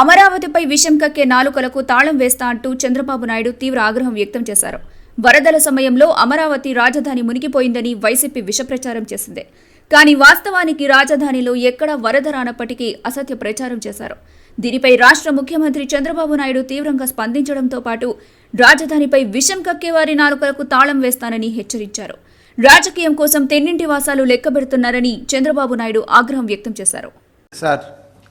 అమరావతిపై విషం కక్కే నాలుకలకు తాళం వేస్తా అంటూ చంద్రబాబు నాయుడు తీవ్ర ఆగ్రహం వ్యక్తం చేశారు. వరదల సమయంలో అమరావతి రాజధాని మునిగిపోయిందని వైసీపీ విషప్రచారం చేసింది. కానీ వాస్తవానికి రాజధానిలో ఎక్కడా వరద రానప్పటికీ అసత్య ప్రచారం చేశారు. దీనిపై రాష్ట్ర ముఖ్యమంత్రి చంద్రబాబు నాయుడు తీవ్రంగా స్పందించడంతో పాటు రాజధానిపై విషం కక్కే వారి నాలుకలకు తాళం వేస్తానని హెచ్చరించారు. రాజకీయం కోసం తెన్నింటి వాసాలు లెక్కబెడుతున్నారని చంద్రబాబు నాయుడు ఆగ్రహం వ్యక్తం చేశారు. సార్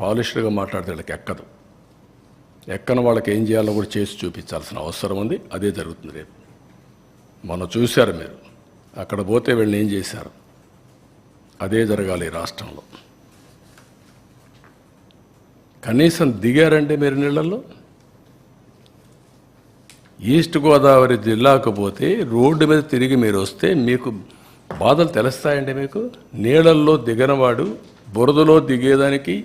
పాలిష్డ్గా మాట్లాడితే వాళ్ళకి ఎక్కదు. ఎక్కన వాళ్ళకి ఏం చేయాలో కూడా చేసి చూపించాల్సిన అవసరం ఉంది. అదే జరుగుతుంది రేపు. మొన్న చూశారు మీరు. అక్కడ పోతే వీళ్ళని ఏం చేశారు? అదే జరగాలి ఈ రాష్ట్రంలో. కనీసం దిగారంటే మీరు నీళ్ళల్లో? ఈస్ట్ గోదావరి జిల్లాకు పోతే రోడ్డు మీద తిరిగి మీరు వస్తే మీకు బాధలు తెలుస్తాయండి మీకు? నీళ్ళల్లో దిగనవాడు బురదలో దిగేదానికి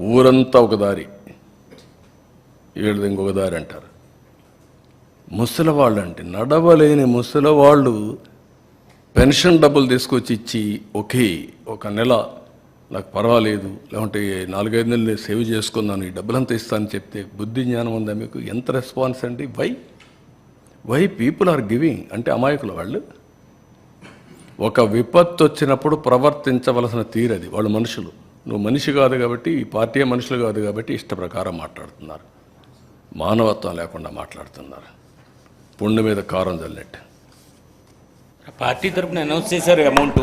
ఊరంతా ఒక దారి. వీళ్ళది ఇంకొక దారి అంటారు. ముసలవాళ్ళు అంటే నడవలేని ముసలవాళ్ళు పెన్షన్ డబ్బులు తీసుకొచ్చి ఇచ్చి ఒకే ఒక నెల నాకు పర్వాలేదు లేకుంటే నాలుగైదు నెలలు సేవ్ చేసుకున్నాను ఈ డబ్బులంతా ఇస్తాను చెప్తే బుద్ధి జ్ఞానం ఉందా మీకు? ఎంత రెస్పాన్స్ అండి? Why? Why people are giving? అంటే అమాయకులు వాళ్ళు. ఒక విపత్తు వచ్చినప్పుడు ప్రవర్తించవలసిన తీరది వాళ్ళు మనుషులు. నువ్వు మనిషి కాదు కాబట్టి ఈ పార్టీ మనుషులు కాదు కాబట్టి ఇష్ట ప్రకారం మాట్లాడుతున్నారు. మానవత్వం లేకుండా మాట్లాడుతున్నారు. పుండు మీద కారం చల్లినట్టు పార్టీ తరఫున అనౌన్స్ చేశారు అమౌంట్.